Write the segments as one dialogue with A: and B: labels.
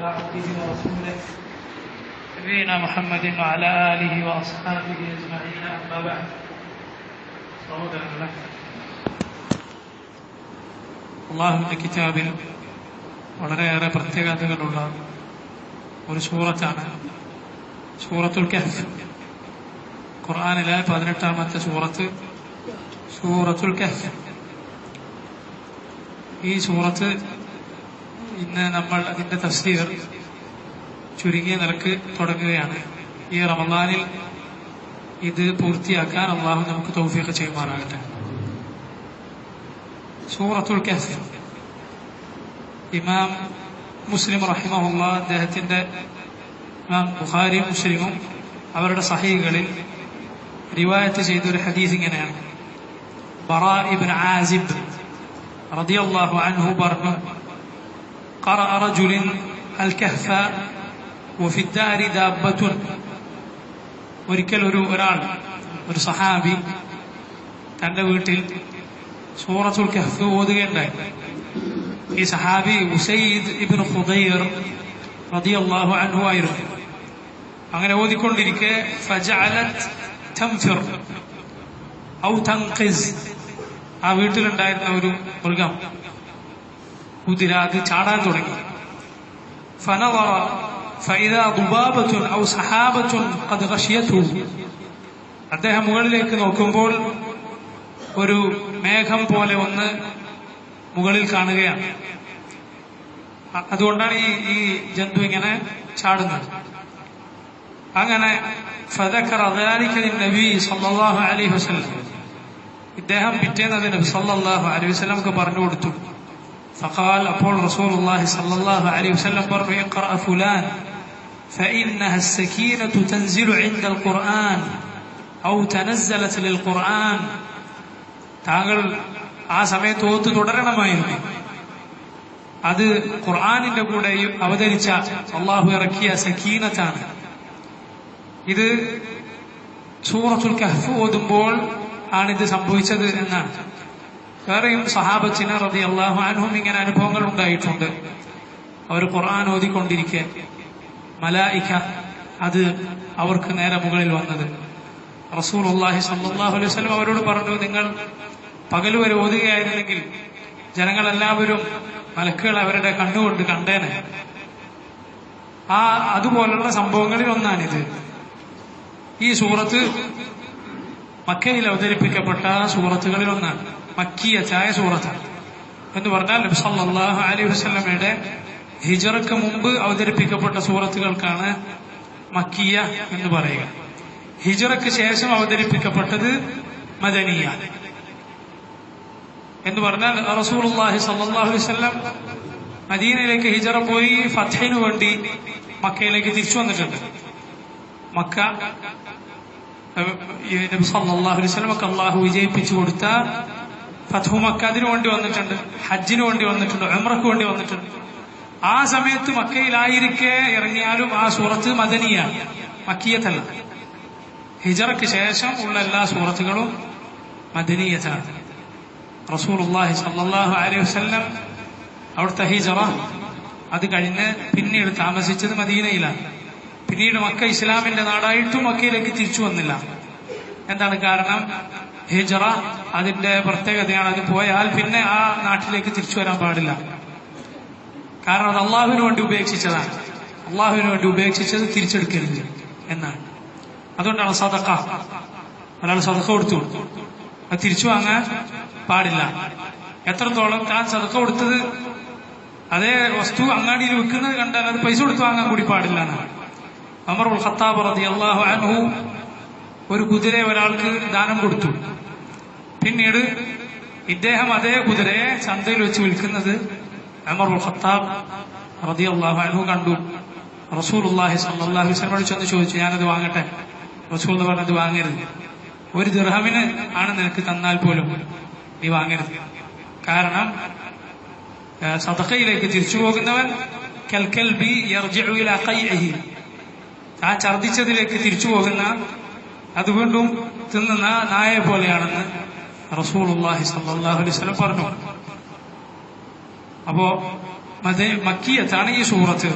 A: على عبده ورسوله نبينا محمد وعلى آله وأصحابه أجمعين أما بعد സഹോദരങ്ങളെ അള്ളാഹുവിന്റെ കിതാബിൽ വളരെയേറെ പ്രത്യേകതകളുള്ള ഒരു സൂറത്താണ് സൂറത്തുൽ കഹ്ഫ് ഖുർആനിലെ പതിനെട്ടാമത്തെ സൂറത്ത് സൂറത്തുൽ കഹ്ഫ് ഈ സൂറത്ത് ഇന്ന് നമ്മൾ അതിന്റെ തഫ്സീർ ചുരുങ്ങിയ നിരക്ക് തുടങ്ങുകയാണ്. ഈ റമദാനിൽ ഇത് പൂർത്തിയാക്കാൻ അള്ളാഹു നമുക്ക് തൗഫീഖ് ചെയ്യുമാറാകട്ടെ. സൂറത്തുൽ കഹ്ഫ്. ഇമാം മുസ്ലിം റഹിമഹുള്ള അദ്ദേഹത്തിന്റെ ഇമാം ബുഖാരി മുസ്ലിമും അവരുടെ സഹീകളിൽ റിവായത്ത് ചെയ്ത ഒരു ഹദീസ് ഇങ്ങനെയാണ്. ബറാ ഇബിൻ ആസിബ് റളിയല്ലാഹു അൻഹു പറഞ്ഞു قرأ رجل الكهف وفي الدار دابة ഒരിക്കൽ ഒരു ഒരാൾ ഒരു സഹാബി തന്റെ വീട്ടിൽ സൂറത്തുൽ കഹ്ഫ് ഓതുകയുണ്ടായി ഈ സഹാബി ഉസൈദ് ഇബ്നു ഖുദൈർ റളിയല്ലാഹു അൻഹു ആയിരുന്നു അങ്ങനെ ഓതിക്കൊണ്ടിരിക്കെ ഫജഅലത് തംഫിർ ഔ തൻഖിസ് ആ വീട്ടിലുണ്ടായിരുന്ന ഒരു മൃഗം കുതിരാതി ചാടാൻ തുടങ്ങി. ഫനവറ ഔ ഖദ് അദ്ദേഹം മുകളിലേക്ക് നോക്കുമ്പോൾ ഒരു മേഘം പോലെ ഒന്ന് മുകളിൽ കാണുകയാണ്. അതുകൊണ്ടാണ് ഈ ഈ ജന്തു ഇങ്ങനെ ചാടുന്നത്. അങ്ങനെ നബി സല്ലാഹു അലൈഹി വസ്ലം ഇദ്ദേഹം പിറ്റേന്ന് നബി സല്ലാഹു അലൈഹി വസ്ലം പറഞ്ഞു കൊടുത്തു. فقال أقول رسول الله صلى الله عليه وسلم بر اقرأ فلان فإنها السكينة تنزل عند القرآن أو تنزلت للقرآن താങ്കൾ ആ സമയത്ത് ഓത്ത് തുടരണമായിരുന്നു അത് ഖുർആാനിന്റെ കൂടെ അവതരിച്ച അള്ളാഹു ഇറക്കിയ സക്കീനത്താണ് ഇത് സൂറത്തുൽ കഹ്ഫ് ഓതുമ്പോൾ ആണിത് സംഭവിച്ചത് എന്നാണ് വേറെയും സഹാബത്തിന് റതി അള്ളാഹു അനുഭവം ഇങ്ങനെ അനുഭവങ്ങൾ ഉണ്ടായിട്ടുണ്ട്. അവർ ഖുർആൻ ഓതിക്കൊണ്ടിരിക്കെ. മലായിക്ക അത് അവർക്ക് നേരെ മുകളിൽ വന്നത്. റസൂൽ അള്ളാഹി സല്ലാഹു അലൈഹി സ്വലം അവരോട് പറഞ്ഞു നിങ്ങൾ പകൽ വരെ ഓതുകയായിരുന്നെങ്കിൽ ജനങ്ങളെല്ലാവരും മലക്കുകൾ അവരുടെ കണ്ണുകൊണ്ട് കണ്ടേനെ. ആ അതുപോലുള്ള സംഭവങ്ങളിൽ ഒന്നാണിത്. ഈ സൂറത്ത് മക്കയിൽ അവതരിപ്പിക്കപ്പെട്ട സൂറത്തുകളിൽ ഒന്നാണ്. മക്കിയച്ചായ സൂറത്താണ് എന്ന് പറഞ്ഞാൽ നബി സല്ലല്ലാഹു അലൈഹി വസ്ലമയുടെ ഹിജറക്ക് മുമ്പ് അവതരിപ്പിക്കപ്പെട്ട സൂറത്തുകൾക്കാണ് മക്കിയ എന്ന് പറയുക. ഹിജറക്ക് ശേഷം അവതരിപ്പിക്കപ്പെട്ടത് മദനിയ എന്ന് പറഞ്ഞാൽ റസൂലുള്ളാഹി സല്ലാഹു വസ്ലം മദീനയിലേക്ക് ഹിജറ പോയി ഫത്തഹിനു വേണ്ടി മക്കയിലേക്ക് തിരിച്ചു വന്നിട്ടുണ്ട്. മക്ക നബി സല്ലല്ലാഹു അലൈഹി വസല്ലമക്ക് അള്ളാഹു വിജയിപ്പിച്ചു കൊടുത്ത ഫത്ഹു മക്കാദിനു വേണ്ടി വന്നിട്ടുണ്ട് ഹജ്ജിനു വേണ്ടി വന്നിട്ടുണ്ട് ഉംറക്ക് വേണ്ടി വന്നിട്ടുണ്ട്. ആ സമയത്ത് മക്കയിലായിരിക്കെ ഇറങ്ങിയാലും ആ സൂറത്ത് മദനിയാണ് മക്കിയത്തല്ല. ഹിജറയ്ക്ക് ശേഷം ഉള്ള എല്ലാ സൂറത്തുകളും മദനീയത്താണ്. റസൂലുള്ളാഹി സല്ലാഹു അലൈഹി വസല്ലം അവിടുത്തെ ഹിജറ അത് കഴിഞ്ഞ് പിന്നീട് താമസിച്ചത് മദീനയിലാണ്. പിന്നീട് മക്ക ഇസ്ലാമിന്റെ നാടായിട്ടും മക്കയിലേക്ക് തിരിച്ചു വന്നില്ല. എന്താണ് കാരണം? ഹിജറ അതിന്റെ പ്രത്യേകതയാണ്. അത് പോയാൽ പിന്നെ ആ നാട്ടിലേക്ക് തിരിച്ചു വരാൻ പാടില്ല. കാരണം അത് അള്ളാഹുവിന് വേണ്ടി ഉപേക്ഷിച്ചതാണ്. അള്ളാഹുവിന് വേണ്ടി ഉപേക്ഷിച്ചത് തിരിച്ചെടുക്കരുത് എന്നാണ്. അതുകൊണ്ടാണ് സദക്ക ഒരാൾ സദക്ക കൊടുത്തു. അത് തിരിച്ചു വാങ്ങാൻ പാടില്ല. എത്രത്തോളം താൻ സദക്ക കൊടുത്തത് അതേ വസ്തു അങ്ങാടിയിൽ വിൽക്കുന്നത് കണ്ടാൽ അത് പൈസ കൊടുത്ത് വാങ്ങാൻ കൂടി പാടില്ല എന്നാണ്. അമർ ഉൽ ഖത്താബ് റളിയല്ലാഹു അൻഹു ഒരു കുതിരയെ ഒരാൾക്ക് ദാനം കൊടുത്തു. പിന്നീട് ഇദ്ദേഹം അതേ കുതിരയെ ചന്തയിൽ വെച്ച് വിൽക്കുന്നത് അമർ ഖത്താബ് റളിയല്ലാഹു അള്ളാഹു കണ്ടു. റസൂൽ അള്ളാഹി അലൈഹി വസല്ലം ചെന്ന് ചോദിച്ചു ഞാനത് വാങ്ങട്ടെ? റസൂൽ എന്ന് പറഞ്ഞത് വാങ്ങരുത്. ഒരു ദുർഹമിന് ആണ് നിനക്ക് തന്നാൽ പോലും നീ വാങ്ങരുത്. കാരണം സതക്കയിലേക്ക് തിരിച്ചു പോകുന്നവൻ കൽക്കൽ ബി താൻ ഛർദിച്ചതിലേക്ക് തിരിച്ചു പോകുന്ന അത് വീണ്ടും തിന്നുന്ന നായെ പോലെയാണെന്ന് റസൂലുള്ളാഹി സല്ലല്ലാഹു അലൈഹി വസല്ലം പറഞ്ഞു അപ്പോ മദ മക്കിയത്താണ് ഈ സൂറത്ത്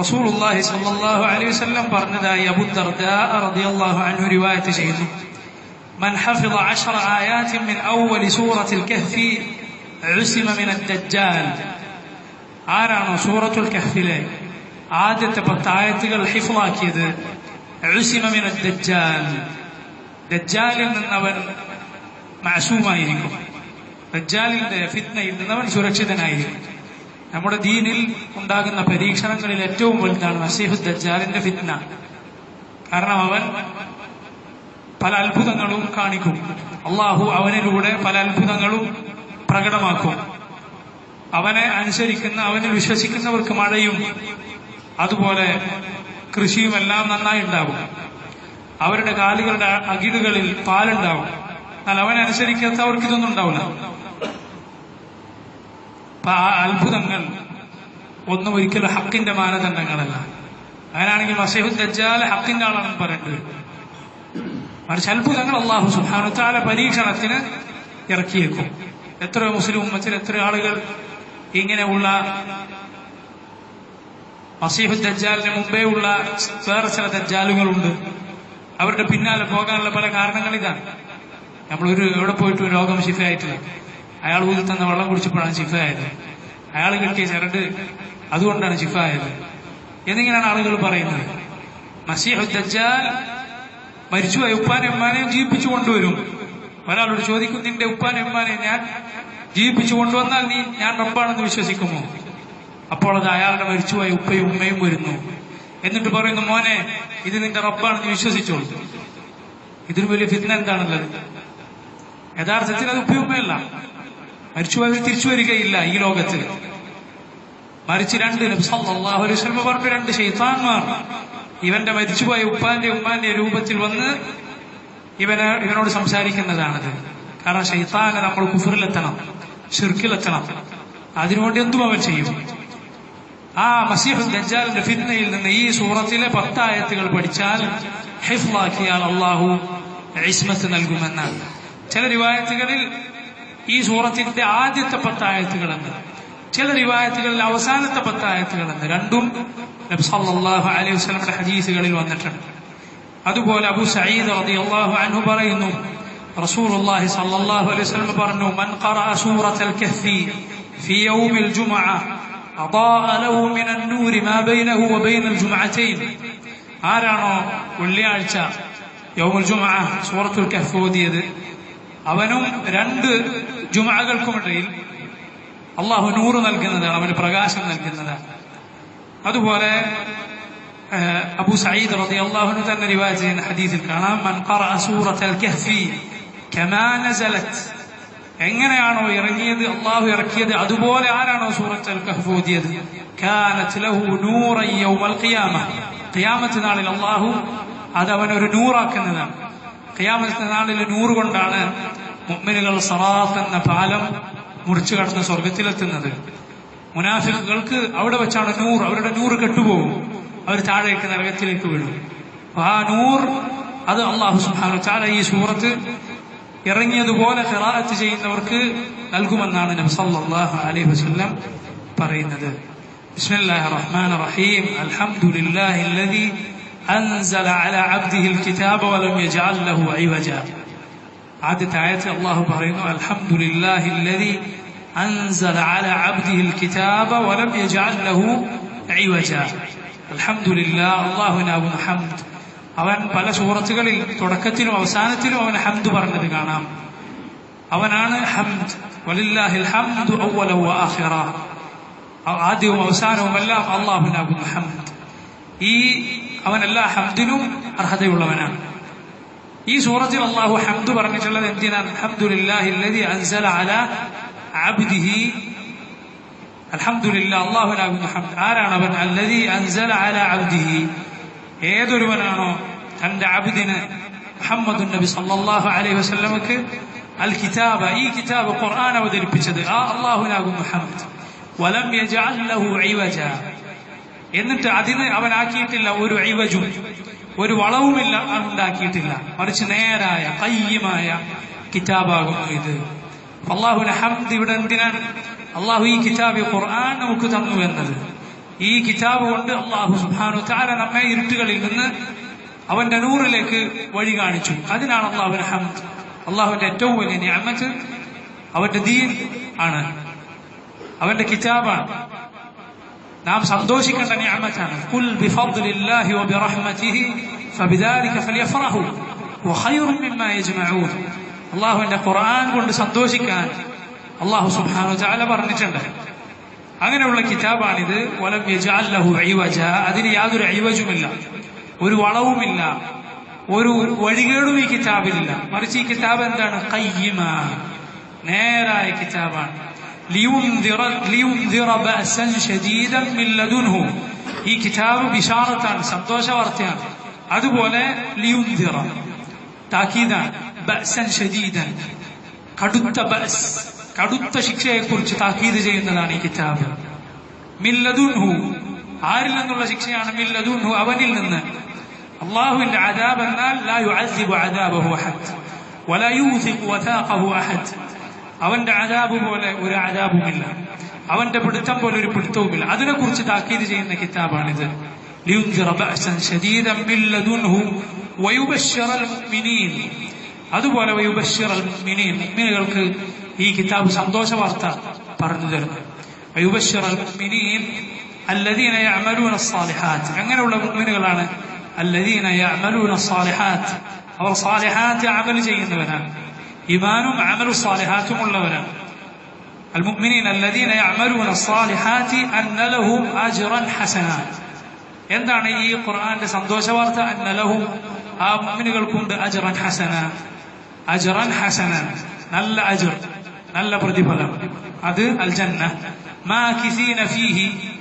A: റസൂലുള്ളാഹി സ്വല്ലല്ലാഹു അലൈഹി വസല്ലം പറഞ്ഞതായി അബൂ ദർദാ റളിയല്ലാഹു അൻഹു റിവായത്ത് ചെയ്യുന്നു من حفظ عشر آيات من أول سورة الكهف عصم من الدجال ആരാണോ സൂറത്തുൽ കഹ്ഫിലെ ആദ്യത്തെ പത്ത് ആയത്തുകൾ ഹിഫ്ലാക്കിയത് ഉസിമ മിന ദജ്ജാൽ ദജ്ജാലിൽ നിന്നവൻ മാസൂമായിരിക്കും. ദജ്ജാലിന്റെ ഫിത്നയിൽ നിന്നവൻ സുരക്ഷിതനായിരിക്കും. നമ്മുടെ ദീനിൽ ഉണ്ടാകുന്ന പരീക്ഷണങ്ങളിൽ ഏറ്റവും വലുതാണ് മസീഹു ദജ്ജാലിന്റെ ഫിത്ന. കാരണം അവൻ പല അത്ഭുതങ്ങളും കാണിക്കും. അള്ളാഹു അവനിലൂടെ പല അത്ഭുതങ്ങളും പ്രകടമാക്കും. അവനെ അനുസരിക്കുന്ന അവനിൽ വിശ്വസിക്കുന്നവർക്ക് മഴയും അതുപോലെ കൃഷിയും എല്ലാം നന്നായി ഉണ്ടാവും. അവരുടെ കാലുകളുടെ അകിടുകളിൽ പാലുണ്ടാവും. എന്നാൽ അവനനുസരിക്കാത്ത അവർക്ക് ഇതൊന്നും ഉണ്ടാവില്ല. അപ്പൊ ആ അത്ഭുതങ്ങൾ ഒന്നും ഒരിക്കലും ഹക്കിന്റെ മാനദണ്ഡങ്ങളല്ല. അങ്ങനാണെങ്കിൽ മസീഹു ദജ്ജാൽ ഹക്കിന്റെ ആളാണെന്ന് പറയേണ്ടത് മറിച്ച് അത്ഭുതങ്ങൾ അള്ളാഹു സുഹാനുത്താല പരീക്ഷണത്തിന് ഇറക്കിയേക്കും. എത്രയോ മുസ്ലിം ഉമ്മച്ചിൽ എത്ര ആളുകൾ ഇങ്ങനെയുള്ള മസീഹു ദജ്ജാലിന് മുമ്പേ ഉള്ള വേറെ ചില ദജ്ജാലുകളുണ്ട്. അവരുടെ പിന്നാലെ പോകാനുള്ള പല കാരണങ്ങൾ ഇതാണ്. നമ്മളൊരു എവിടെ പോയിട്ട് രോഗം ശിഫയായിട്ടില്ല. അയാൾ ഊതി തന്ന വെള്ളം കുടിച്ചപ്പോഴാണ് ശിഫയായത്. അയാൾ കിട്ടിയ ചരട് അതുകൊണ്ടാണ് ശിഫായത് എന്നിങ്ങനെയാണ് ആളുകൾ പറയുന്നത്. മസീഹു ദജ്ജാൽ മരിച്ചു ഉപ്പാനെ ഉമ്മാനെയും ജീവിപ്പിച്ചു കൊണ്ടുവരും. ഒരാളോട് ചോദിക്കും നിന്റെ ഉപ്പാനെ ഉമ്മാനെ ഞാൻ ജീവിപ്പിച്ചു കൊണ്ടുവന്നാൽ നീ ഞാൻ റബ്ബാണെന്ന് വിശ്വസിക്കുമോ? അപ്പോൾ അത് അയാളുടെ മരിച്ചുപോയ ഉപ്പയും ഉമ്മയും വരുന്നു. എന്നിട്ട് പറയുന്നു മോനെ ഇത് നിന്റെ റബ്ബാണെന്ന് വിശ്വസിച്ചോളൂ. ഇതിന് വലിയ ഫിത്ന എന്താണുള്ളത് യഥാർത്ഥത്തിൽ അത് ഉപ്പയുമ്മയല്ല മരിച്ചുപോയവർ തിരിച്ചു വരികയില്ല ഈ ലോകത്തിൽ. മരിച്ച് രണ്ട് നബി സല്ലല്ലാഹു അലൈഹി വസല്ലം പറഞ്ഞു രണ്ട് ഷെയ്ത്താൻമാർ ഇവന്റെ മരിച്ചുപോയ ഉപ്പാന്റെ ഉമ്മാന്റെ രൂപത്തിൽ വന്ന് ഇവനെ ഇവനോട് സംസാരിക്കുന്നതാണത്. കാരണം ഷെയ്ത്താനെ നമ്മൾ കുഫറിലെത്തണം ഷിർക്കിലെത്തണം. അതിനുവേണ്ടി എന്തും അവൻ ചെയ്യും. ആ മസീഹ് ദജ്ജാലിന്റെ ഫിത്നയിൽ നിന്ന് ഈ സൂറത്തിലെ പത്തായത്തുകൾ പഠിച്ചാൽ ഹിഫ്ലാക്കിയാൽ അള്ളാഹു ഇസ്മത്ത് നൽകുമെന്നാണ്. ചില റിവായത്തുകളിൽ ഈ സൂറത്തിന്റെ ആദ്യത്തെ പത്തായത്തുകളെന്ന് ചില റിവായത്തുകളിൽ അവസാനത്തെ പത്തായത്തുകളെന്ന് രണ്ടും നബ്സല്ലാഹു അലൈഹി വസ്ലമിന്റെ ഹദീസുകളിൽ വന്നിട്ടുണ്ട്. അതുപോലെ അബു സയ്യിദ് റതി അള്ളാഹു അനു പറയുന്നു റസൂൽ അള്ളാഹി സല്ലാഹു അലൈഹി വസ്ലം പറഞ്ഞു മൻ ഖറഅ സൂറത്തുൽ കഹ്ഫി ഫി യൗമിൽ ജുമഅ أضاء له من النور ما بينه وبين الجمعتين. أرانا كل عرشا يوم الجمعة سورة الكهف وديد أبنهم رند جمعة لكم الرئيل الله نور نلقنا ذا أبن برقاش هذا هو أبو سعيد رضي الله عنه تنرى رواية حديث الكلام من قرأ سورة الكهف كما نزلت എങ്ങനെയാണോ ഇറങ്ങിയത് അള്ളാഹു ഇറക്കിയത് അതുപോലെ ആരാണോ സൂറത്തുൽ കഹ്ഫ് ഓതിയത്? ഖിയാമത്ത് നാളിൽ അള്ളാഹു അത് അവനൊരു നൂറാക്കുന്നതാണ്. ഖിയാമത്ത് നാളിൽ നൂറ് കൊണ്ടാണ് മുഅ്മിനുകൾ സറാത്ത് എന്ന പാലം മുറിച്ചു കടന്ന് സ്വർഗത്തിലെത്തുന്നത് മുനാഫിക്കുകൾക്ക് അവിടെ വെച്ചാണ് നൂറ് അവരുടെ നൂറ് കെട്ടുപോകും. അവർ താഴേക്ക് നരകത്തിലേക്ക് വീഴും. ആ നൂർ അത് അള്ളാഹു ചാല ഈ സൂറത്ത് ഇറങ്ങിയതുപോലെ ഖിറാഅത്ത് ചെയ്യുന്നവർക്ക് നൽകുമെന്നാണ് നബി സല്ലല്ലാഹു അലൈഹി വസല്ലം പറയുന്നത് ബിസ്മില്ലാഹിർ റഹ്മാനിർ റഹീം അൽഹംദുലില്ലാഹില്ലദി അൻസല അലാ അബ്ദിഹിൽ കിതാബ വലം യജഅൽ ലഹു ഇവജ ആദ്യത്തെ ആയത്ത് അല്ലാഹു പറയുന്നു അൽഹംദുലില്ലാഹില്ലദി അൻസല അലാ അബ്ദിഹിൽ കിതാബ വലം യജഅൽ ലഹു ഇവജ അൽഹംദുലില്ലാഹ് അല്ലാഹുനാ ഹംദ് അവൻ പല സൂറത്തുകളിൽ തുടക്കത്തിലും അവസാനത്തിലും അവൻ ഹംദ് പറഞ്ഞത് കാണാം അവനാണ് ഹംദ് വലില്ലാഹിൽ ഹംദു ഔവലവ ആഹിറ ആദ്യവും അവസാനവും എല്ലാം അള്ളാഹുവിനാകുന്ന ഹംദ് ഈ അവൻ എല്ലാ ഹംദിനും അർഹതയുള്ളവനാണ് ഈ സൂറത്തിൽ അള്ളാഹു ഹംദ് പറഞ്ഞിട്ടുള്ളത് എന്തിനാണ് അൽഹംദുലില്ലാഹില്ലദി അൻസല അല അബ്ദിഹി അൽഹംദുലില്ലാ അള്ളാഹുവിനാകുന്ന ഹംദ് ആരാണ് അവൻ അല്ലദി അൻസല അല അബ്ദിഹി ഏതൊരുവനാണോ തന്റെ അബിദിന് മുഹമ്മദ് നബി സല്ലല്ലാഹു അലൈഹി വസല്ലമക്ക് അൽ കിതാബ ഈ കിതാബ് ഖുർആൻ അവതരിപ്പിച്ചത്. ആ അള്ളാഹുനാകും മുഹമ്മദ്. വലം ഇവജ. എന്നിട്ട് അതിന് അവനാക്കിയിട്ടില്ല ഒരു ഐവജും ഒരു വളവുമില്ല ഉണ്ടാക്കിയിട്ടില്ല. മറിച്ച് നേരായ കയ്യമായ കിതാബാകുന്നു ഇത്. അള്ളാഹുവിന്റെ ഹംദ് ഇവിടെ എന്തിനാണ്? അള്ളാഹു ഈ കിതാബ് ഖുർആൻ നമുക്ക് തന്നു എന്നത്. ഈ കിതാബ് കൊണ്ട് അള്ളാഹു സുബ്ഹാനഹു തആല നമ്മെ ഇരുട്ടുകളിൽ നിന്ന് അവന്റെ നൂറിലേക്ക് വഴി കാണിച്ചു. അതിനാണ് അള്ളാഹുവിന് ഹംദ്. അള്ളാഹുവിന്റെ ഏറ്റവും വലിയ ഞാമത്ത് അവന്റെ ദീൻ ആണ്. അവന്റെ കിതാബാണ്. നാം സന്തോഷിക്കേണ്ട ഞാമത്താണ് കുൽ ബിഫദ്ലില്ലാഹി വബിറഹ്മതിഹി ഫബിദാലിക ഫലിയഫറഹു വഖൈറും മിമ്മാ യജ്മഊൻ. അള്ളാഹുവിന്റെ ഖുർആൻ കൊണ്ട് സന്തോഷിക്കാൻ അള്ളാഹു സുബ്ഹാനഹു തആല പറഞ്ഞിട്ടുണ്ട്. അങ്ങനെയുള്ള കിതാബാണിത്. അതിന് യാതൊരു ഇവജുമില്ല. ഒരു വളവുമില്ല. ഒരു വഴികേടും ഈ കിതാബിലില്ല. മറിച്ച് ഈ കിതാബ് എന്താണ്? കയ്യമ നേരായ കിതാബാണ്. ഈ കിതാബ് ബിഷാറത്താണ് സന്തോഷ വാർത്തയാണ് അതുപോലെ ശദീദൻ. കടുത്ത ബഅസ്. കടുത്ത ശിക്ഷയെക്കുറിച്ച് താക്കീത് ചെയ്യുന്നതാണ് ഈ കിതാബ്. മില്ലതുൻഹു ആരിൽ നിന്നുള്ള ശിക്ഷയാണ് മില്ലതുൻഹു അവനിൽ നിന്ന്. അള്ളാഹുവിന്റെ അദാബ് എന്നാൽ അവന്റെ അദാബ് പോലെ ഒരു അദാബുമില്ല. അവന്റെ പിടുത്തം പോലെ ഒരു പിടുത്തവുമില്ല. അതിനെക്കുറിച്ച് താക്കീത് ചെയ്യുന്ന കിതാബാണിത്. അതുപോലെ മുഅ്മിനീൻ. മുഅ്മിനുകൾക്ക് ഈ കിതാബ് സന്തോഷ വാർത്ത പറഞ്ഞു തരുന്നു വയുബഷിർ അൽ മുഅ്മിനീൻ الذين يعملون الصالحات അങ്ങനെയുള്ള മുഅ്മിനുകളാണ് الذين يعملون الصالحات അവർ സാലിഹാത്ത് അമൽ ചെയ്യുന്നവരാണ് ഇമാനും അമലു സാലിഹാത്തും ഉള്ളവരാണ് المؤمنين الذين يعملون الصالحات أن لهم أجرا حسنا എന്താണ് ഈ ഖുർആന്റെ സന്തോഷ വാർത്ത അന്നലഹും ആ മുഅ്മിനുകൾക്കുണ്ട് അജ്റൻ ഹസന അജ്റൻ ഹസന നല്ല അജ്ർ നല്ല പ്രതിഫലം. അത് അൽ ജന്ന ഫീഹി.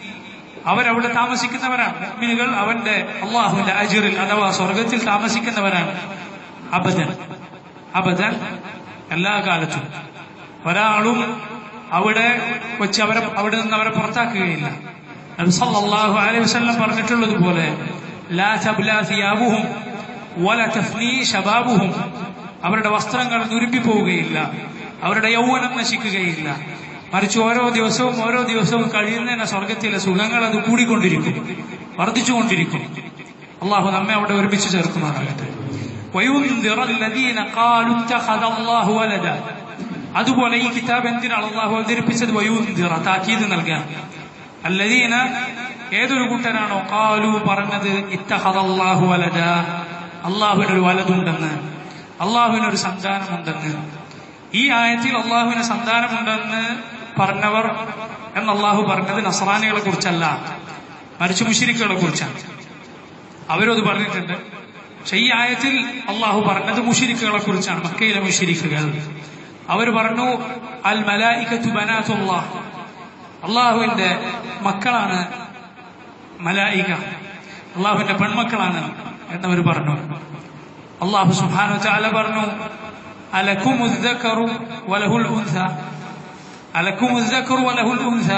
A: അവരവിടെ താമസിക്കുന്നവരാണ്. മുഅ്മിനുകൾ അവന്റെ അള്ളാഹുവിന്റെ അജുറിൽ അഥവാ സ്വർഗത്തിൽ താമസിക്കുന്നവരാണ്. അബദൻ. അബദൻ എല്ലാ കാലത്തും. ഒരാളും അവിടെ വെച്ച് അവരെ അവിടെ നിന്ന് അവരെ പുറത്താക്കുകയില്ല. സല്ലല്ലാഹു അലൈഹി വസല്ലം പറഞ്ഞിട്ടുള്ളതുപോലെ ലാ തബ്ലാ ശബാബുഹും. അവരുടെ വസ്ത്രങ്ങൾ നുരുമ്പി പോവുകയില്ല അവരുടെ യൗവനം നശിക്കുകയില്ല. മറിച്ച് ഓരോ ദിവസവും ഓരോ ദിവസവും കഴിയുന്നതിന് സ്വർഗത്തിലെ സുഖങ്ങൾ അത് കൂടിക്കൊണ്ടിരിക്കും വർദ്ധിച്ചുകൊണ്ടിരിക്കും. അള്ളാഹു നമ്മെ അവിടെ ഒരുമിച്ച് ചേർക്കുമാറാകട്ടെ. അതുപോലെ ഈ കിതാബ് എന്തിനാണ് അള്ളാഹു അവതരിപ്പിച്ചത്? വയൂന്തിറ താക്കീത് നൽകാൻ. അല്ലദീന ഏതൊരു കൂട്ടനാണോ കാലു പറഞ്ഞത്? ഇത്തഹദാഹു വലദ. അള്ളാഹുവിനൊരു വലതുണ്ടെന്ന് അള്ളാഹുവിനൊരു സന്താനമുണ്ടെന്ന്. ഈ ആയത്തിൽ അള്ളാഹുവിന് സന്താനമുണ്ടെന്ന് പറഞ്ഞവർ എന്ന് അള്ളാഹു പറഞ്ഞത് നസ്രാനികളെ കുറിച്ചല്ല മരിച്ചു മുഷിരിക്കുകളെ കുറിച്ചാണ്. അവരത് പറഞ്ഞിട്ടുണ്ട്. പക്ഷെ ഈ ആയത്തിൽ അള്ളാഹു പറഞ്ഞത് മുഷിരിക്കുകളെ കുറിച്ചാണ് മക്കയിലെ മുഷിരിക്കുകൾ. അവർ പറഞ്ഞു അൽ മലായിക്കത്തു ബനാത്തുല്ലാഹ് അള്ളാഹുവിന്റെ മക്കളാണ് മലായിക. അള്ളാഹുവിന്റെ പെൺമക്കളാണ് എന്നവർ പറഞ്ഞു. അള്ളാഹു സുബ്ഹാനഹു ചാല പറഞ്ഞു അലക്കും الذكر വലഹുൽ ഉൻസ ألكم الذكر വലഹുൽ ഉൻസ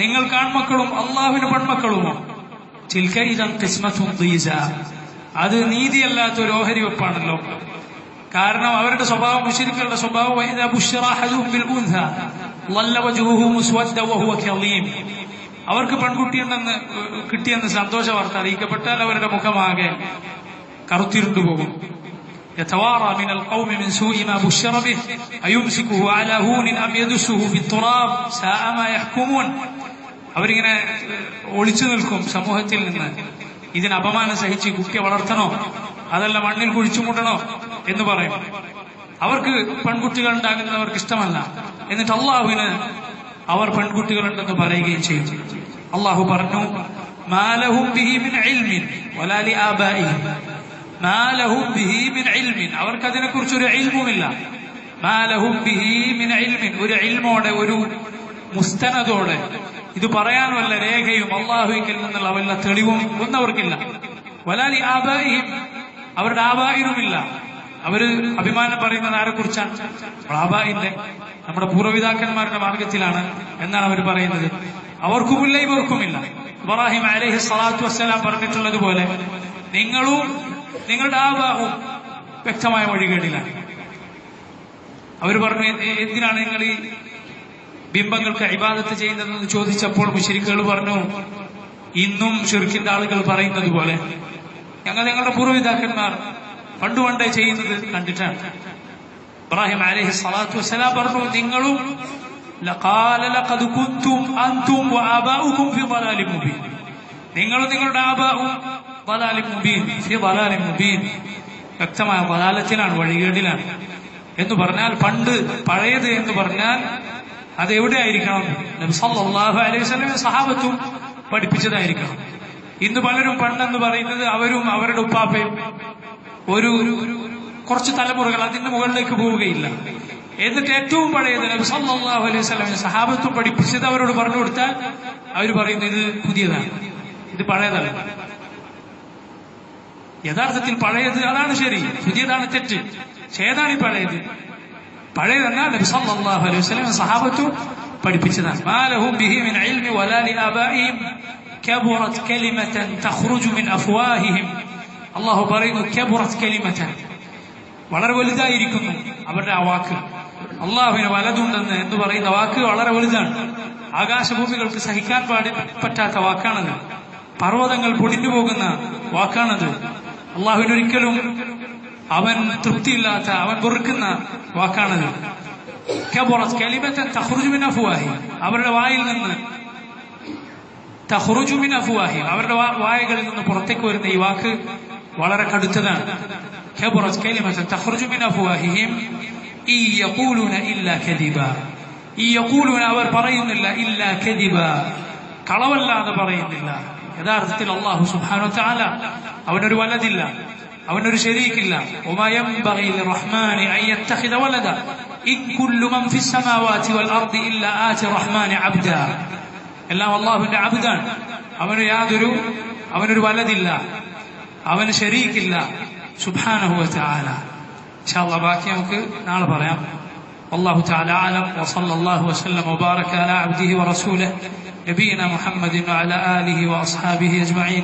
A: നിങ്ങൾ കാൺമക്കളും അള്ളാഹുവിന് പെൺമക്കളുമോ? ചിൽക്ക ഇതം കിസ്മത്തും ദീസ അത് നീതിയല്ലാത്ത ഒരു ഓഹരി വെപ്പാണല്ലോ. കാരണം അവരുടെ സ്വഭാവം മുഷിരിക്കളുടെ സ്വഭാവം അവർക്ക് പെൺകുട്ടി എന്നെന്ന് കിട്ടിയെന്ന് സന്തോഷ വാർത്ത അറിയിക്കപ്പെട്ടാൽ അവരുടെ മുഖമാകെ കറുത്തിരുണ്ടു പോകും يتوارى من القوم من سوء ما بشر به أيمسكه على هون أم يدسه في التراب ساء ما يحكمون അവരിങ്ങനെ ഒളിച്ചു നിൽക്കും സമൂഹത്തിൽ നിന്ന് ഇതിന് അപമാനം സഹിച്ച് കുട്ടിയെ വളർത്തണോ അതല്ല മണ്ണിൽ കുഴിച്ചു മൂട്ടണോ എന്ന് പറയും അവർക്ക് പെൺകുട്ടികൾ ഉണ്ടാകുന്നവർക്ക് ഇഷ്ടമല്ല എന്നിട്ട് അള്ളാഹുവിന് അവർ പെൺകുട്ടികളുണ്ടെന്ന് പറയുകയും ചെയ്യും അള്ളാഹു പറഞ്ഞു മാലഹും ബിഹി അതിനെ കുറിച്ച് അവർക്ക് ഒരു ഇൽമോടെ ഒരു മുസ്തനതോടെ ഇത് പറയാൻ രേഖയും അള്ളാഹുവിൽ നിന്നുള്ള വല്ല തെളിവും ഒന്നും അവർക്കില്ല വലാലി ആബായിയും അവരുടെ ആബായിനുമില്ല അവർ അഭിമാനം പറയുന്നത് ആരെ കുറിച്ചാണ് ആബായിന്റെ നമ്മുടെ പൂർവപിതാക്കന്മാരുടെ മാർഗത്തിലാണ് എന്നാണ് അവർ പറയുന്നത്. അവർക്കുമില്ല ഇവർക്കുമില്ല. ഇബ്രാഹിം അലഹി സ്വലാത്തു വസ്സലാം പറഞ്ഞിട്ടുള്ളതുപോലെ നിങ്ങളും നിങ്ങളുടെ ആ ഭാഗവും വ്യക്തമായ വഴികേടിലാണ് അവർ പറഞ്ഞു എന്തിനാണ് നിങ്ങൾ ഈ ബിംബങ്ങൾക്ക് അഭിവാദത്ത് ചെയ്യുന്നതെന്ന് ചോദിച്ചപ്പോൾ മുഷരിക്കുകൾ പറഞ്ഞു ഇന്നും ഷിർക്കിന്റെ ആളുകൾ പറയുന്നത് പോലെ. ഞങ്ങൾ ഞങ്ങളുടെ പൂർവപിതാക്കന്മാർ പണ്ട് പണ്ടേ ചെയ്യുന്നത് കണ്ടിട്ടാണ്. ഇബ്രാഹിം അലഹി സലാത്തു വസ്സലാം പറഞ്ഞു നിങ്ങളും നിങ്ങളും നിങ്ങളുടെ ആബാവും വ്യക്തമായ വലാലത്തിലാണ് വഴികേടിലാണ്. എന്ന് പറഞ്ഞാൽ പണ്ട് പഴയത് എന്ന് പറഞ്ഞാൽ അത് എവിടെ ആയിരിക്കണം നബ്സല്ലാഹു അലൈഹി സഹാബത്തും പഠിപ്പിച്ചതായിരിക്കണം. ഇന്ന് പലരും പണ്ടെന്ന് പറയുന്നത് അവരും അവരുടെ ഉപ്പാപ്പയും ഒരു കുറച്ച് തലമുറകൾ അതിന്റെ മുകളിലേക്ക് പോവുകയില്ല. എന്നിട്ട് ഏറ്റവും പഴയത് നബിസല്ലാഹു അലൈഹി സ്വലമിന് സഹാബത്തും പഠിപ്പിച്ചത് അവരോട് പറഞ്ഞു കൊടുത്താൽ അവർ പറയുന്നത് പുതിയതാണ്. ഇത് പഴയതല്ല. യഥാർത്ഥത്തിൽ പഴയത് അതാണ് ശരി. പുതിയതാണ് തെറ്റ്. ഏതാണ് ഈ പഴയത്. പഴയതെന്നാൽ നബി അലൈഹി വസല്ലം സഹാബത്തു പഠിപ്പിച്ചതാണ്. മാലഹും ബിഹി ഇൽമി വലാ കലിമതൻ മിൻ അല്ലാഹു പറയുന്നു വളരെ വലുതായിരിക്കുന്നു അവരുടെ ആ വാക്ക്. അള്ളാഹുവിന് വലതുണ്ടെന്ന് എന്ന് പറയുന്ന വാക്ക് വളരെ വലുതാണ്. ആകാശഭൂമികൾക്ക് സഹിക്കാൻ പാടി പറ്റാത്ത വാക്കാണത്. പർവതങ്ങൾ പൊടിഞ്ഞു പോകുന്ന വാക്കാണത്. അള്ളാഹുവിന് ഒരിക്കലും അവൻ തൃപ്തിയില്ലാത്ത അവൻ വെറുക്കുന്ന വാക്കാണത്. അവരുടെ വായിൽ നിന്ന് തഹുറുജുമിൻ അഫുവാഹി. അവരുടെ വായകളിൽ നിന്ന് പുറത്തേക്ക് വരുന്ന ഈ വാക്ക് വളരെ കടുത്തതാണ്. അവർ പറയുന്നില്ല ഇല്ല കളവല്ലാതെ പറയുന്നില്ല. യഥാർത്ഥത്തിൽ അള്ളാഹു സുബാനോ ചാല അവനൊരു വലതില്ല അവനൊരു ശരീക്കില്ല وما ينبغي للرحمن أن يتخذ ولدا إن كل من في السماوات والأرض إلا آتي الرحمن عبدا എല്ലാം അള്ളാഹുവിന്റെ അബുദാണ് അവന് യാതൊരു അവനൊരു വലതില്ല അവന് ശരീക്കില്ല സുബാനഹുവ ചാല ഇൻഷാല്ലാ ബാക്കി നമുക്ക് നാളെ പറയാം والله تعالى أعلم وصلى الله وسلم وبارك على عبده ورسوله نبينا محمد وعلى آله وأصحابه أجمعين